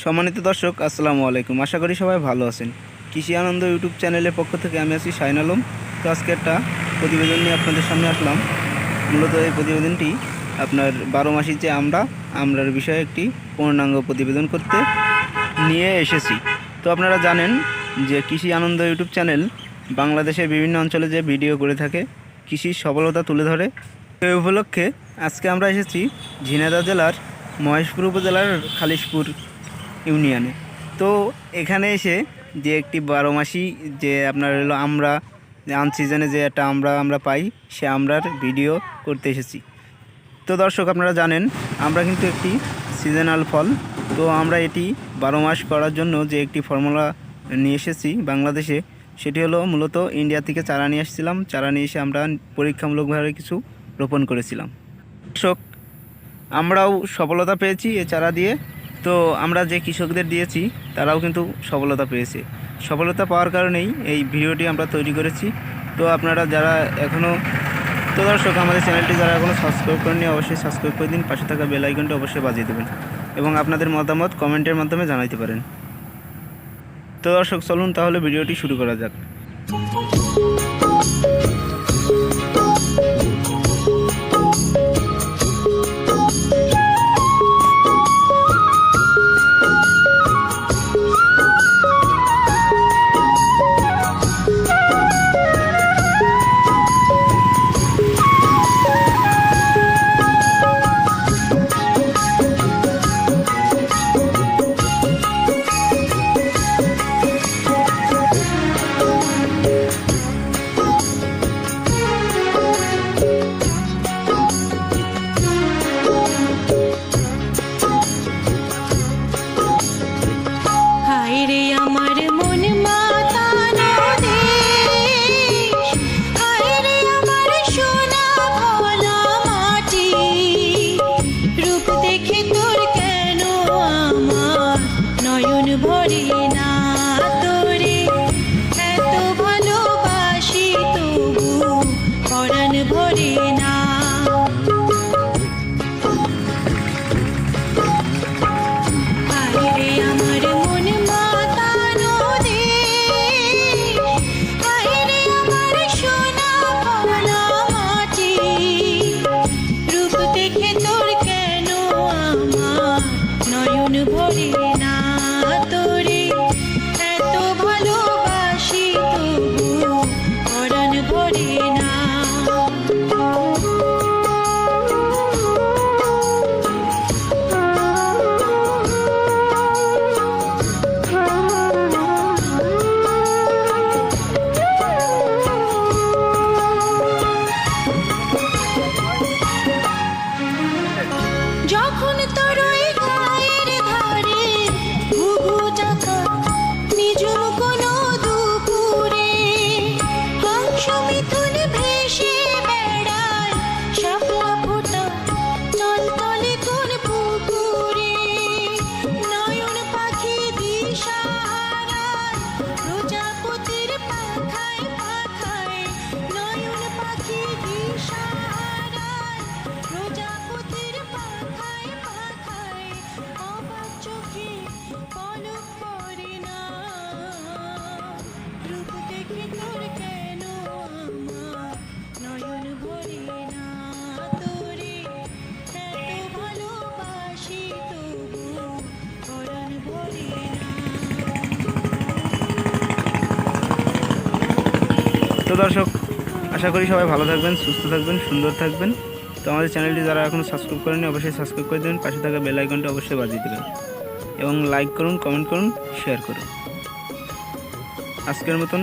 সম্মানিত দর্শক, আসসালামু আলাইকুম। আশা করি সবাই ভালো আছেন। কৃষি আনন্দ ইউটিউব চ্যানেলের পক্ষ থেকে আমি আছি শাইন আলম। তো আজকে একটা প্রতিবেদন নিয়ে আপনাদের সামনে আসলাম। মূলত এই প্রতিবেদনটি আপনার বারো মাসি যে আমরা, আমরার বিষয়ে একটি পূর্ণাঙ্গ প্রতিবেদন করতে নিয়ে এসেছি। তো আপনারা জানেন যে কৃষি আনন্দ ইউটিউব চ্যানেল বাংলাদেশের বিভিন্ন অঞ্চলে যে ভিডিও করে থাকে, কৃষির সফলতা তুলে ধরে। এই উপলক্ষে আজকে আমরা এসেছি ঝিনাইদহ জেলার মহেশপুর উপজেলার খালিশপুর ইউনিয়নে। তো এখানে এসে যে একটি বারো মাসি যে আপনার হলো আমরা আন সিজনে যে একটা আমরা আমরা পাই, সে আমরার ভিডিও করতে এসেছি। তো দর্শক, আপনারা জানেন, আমরা কিন্তু একটি সিজনাল ফল। তো আমরা এটি বারো মাস করার জন্য যে একটি ফর্মুলা নিয়ে এসেছি বাংলাদেশে, সেটি হলো মূলত ইন্ডিয়া থেকে চারা নিয়ে এসেছিলাম চারা নিয়ে এসে আমরা পরীক্ষামূলকভাবে কিছু রোপণ করেছিলাম। দর্শক, আমরাও সফলতা পেয়েছি এ চারা দিয়ে। তো আমরা যে কৃষকদের দিয়েছি, তারাও কিন্তু সফলতা পেয়েছে। সফলতা পাওয়ার কারণেই এই ভিডিওটি আমরা তৈরি করেছি। তো আপনারা যারা এখনও তো দর্শক, আমাদের চ্যানেলটি যারা এখনও সাবস্ক্রাইব করেনি অবশ্যই সাবস্ক্রাইব করে দিন। পাশে থাকা বেল আইকনটি অবশ্যই বাজিয়ে দেবেন এবং আপনাদের মতামত কমেন্টের মাধ্যমে জানাইতে পারেন। তো দর্শক, চলুন তাহলে ভিডিওটি শুরু করা যাক। তো দর্শক, আশা করি সবাই ভালো থাকবেন, সুস্থ থাকবেন, সুন্দর থাকবেন। তো আমাদের চ্যানেলটি যারা এখনও সাবস্ক্রাইব করেনি অবশ্যই সাবস্ক্রাইব করে দেবেন পাশে থাকা বেল আইকনটি অবশ্যই বাজিয়ে দেবেন। এবং লাইক করুন কমেন্ট করুন শেয়ার করুন। আজকের মতন